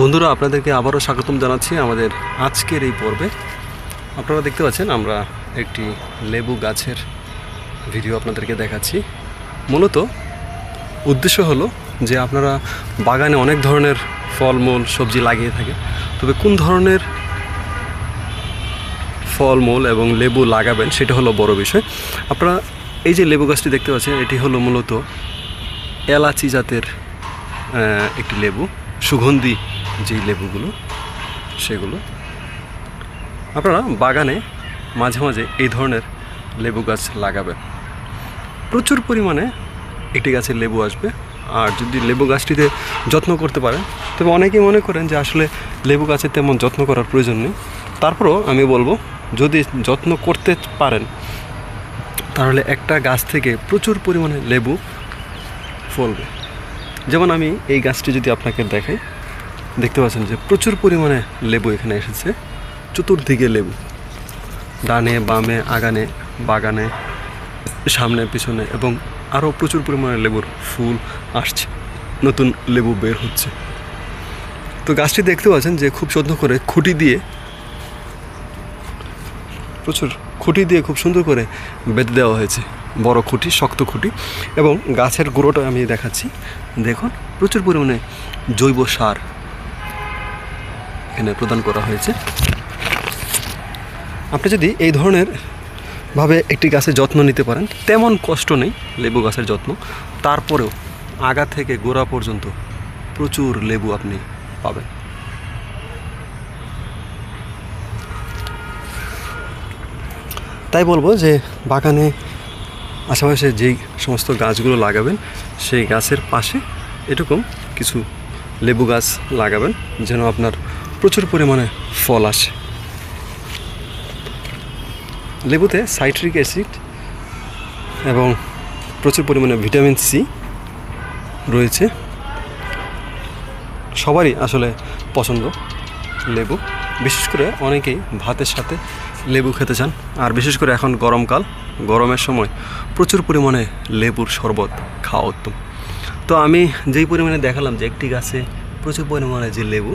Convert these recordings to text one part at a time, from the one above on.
বন্ধুরা, আপনাদেরকে আবারও স্বাগতম জানাচ্ছি আমাদের আজকের এই পর্বে। আপনারা দেখতে পাচ্ছেন, আমরা একটি লেবু গাছের ভিডিও আপনাদেরকে দেখাচ্ছি। মূলত উদ্দেশ্য হলো যে আপনারা বাগানে অনেক ধরনের ফলমূল, সবজি লাগিয়ে থাকে তবে কোন ধরনের ফলমূল এবং লেবু লাগাবেন সেটা হলো বড় বিষয়। আপনারা এই যে লেবু গাছটি দেখতে পাচ্ছেন, এটি হলো মূলত এলাচি জাতের একটি লেবু, সুগন্ধি যেই লেবুগুলো, সেগুলো। আপনারা বাগানে মাঝে মাঝে এই ধরনের লেবু গাছ লাগাবেন। প্রচুর পরিমাণে একটি গাছের লেবু আসবে। আর যদি লেবু গাছটিতে যত্ন করতে পারেন, তবে অনেকেই মনে করেন যে আসলে লেবু গাছের তেমন যত্ন করার প্রয়োজন নেই। তারপরও আমি বলব, যদি যত্ন করতে পারেন, তাহলে একটা গাছ থেকে প্রচুর পরিমাণে লেবু ফলবে। যেমন আমি এই গাছটি যদি আপনাকে দেখাই দেখতে পাচ্ছেন যে প্রচুর পরিমাণে লেবু এখানে এসেছে। চতুর্দিকে লেবু। ডানে, বামে, আগানে, বাগানে, সামনে, পিছনে এবং আরও প্রচুর পরিমাণে লেবুর ফুল আসছে। নতুন লেবু বের হচ্ছে। তো গাছটি দেখতে পাচ্ছেন যে খুব যত্ন করে খুঁটি দিয়ে, প্রচুর খুঁটি দিয়ে খুব সুন্দর করে বেঁধে দেওয়া হয়েছে। বড় খুঁটি, শক্ত খুঁটি এবং গাছের গুঁড়োটা আমি দেখাচ্ছি। দেখুন, প্রচুর পরিমাণে জৈব সার এখানে প্রদান করা হয়েছে। আপনি যদি এই ধরনের ভাবে একটি গাছের যত্ন নিতে পারেন, তেমন কষ্ট নেই লেবু গাছের যত্ন। তারপরেও আগা থেকে গোড়া পর্যন্ত প্রচুর লেবু আপনি পাবেন। তাই বলব যে বাগানে আশেপাশে যেই সমস্ত গাছগুলো লাগাবেন, সেই গাছের পাশে এরকম কিছু লেবু গাছ লাগাবেন, যেন আপনার প্রচুর পরিমাণে ফল আসে। লেবুতে সাইট্রিক অ্যাসিড এবং প্রচুর পরিমাণে ভিটামিন সি রয়েছে। সবারই আসলে পছন্দ লেবু। বিশেষ করে অনেকেই ভাতের সাথে লেবু খেতে চান। আর বিশেষ করে এখন গরমকাল, গরমের সময় প্রচুর পরিমাণে লেবুর শরবত খাওয়া উত্তম। তো আমি যেই পরিমাণে দেখালাম যে একটি গাছে প্রচুর পরিমাণে যে লেবু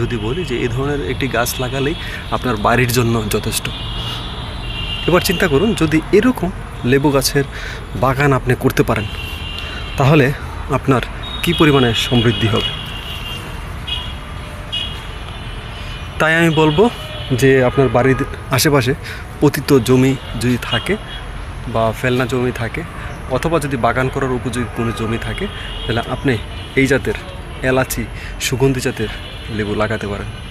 যদি বলি যে এই ধরনের একটি গাছ লাগালেই আপনার বাড়ির জন্য যথেষ্ট। এবার চিন্তা করুন, যদি এরকম লেবু গাছের বাগান আপনি করতে পারেন, তাহলে আপনার কি পরিমাণে সমৃদ্ধি হবে? তাই আমি বলব যে আপনার বাড়ির আশেপাশে পতিত জমি যদি থাকে বা ফেলনা জমি থাকে, অথবা যদি বাগান করার উপযোগী কোনো জমি থাকে, তাহলে আপনি এই জাতের এলাচি সুগন্ধি জাতের লেবু লাগাতে পারেন।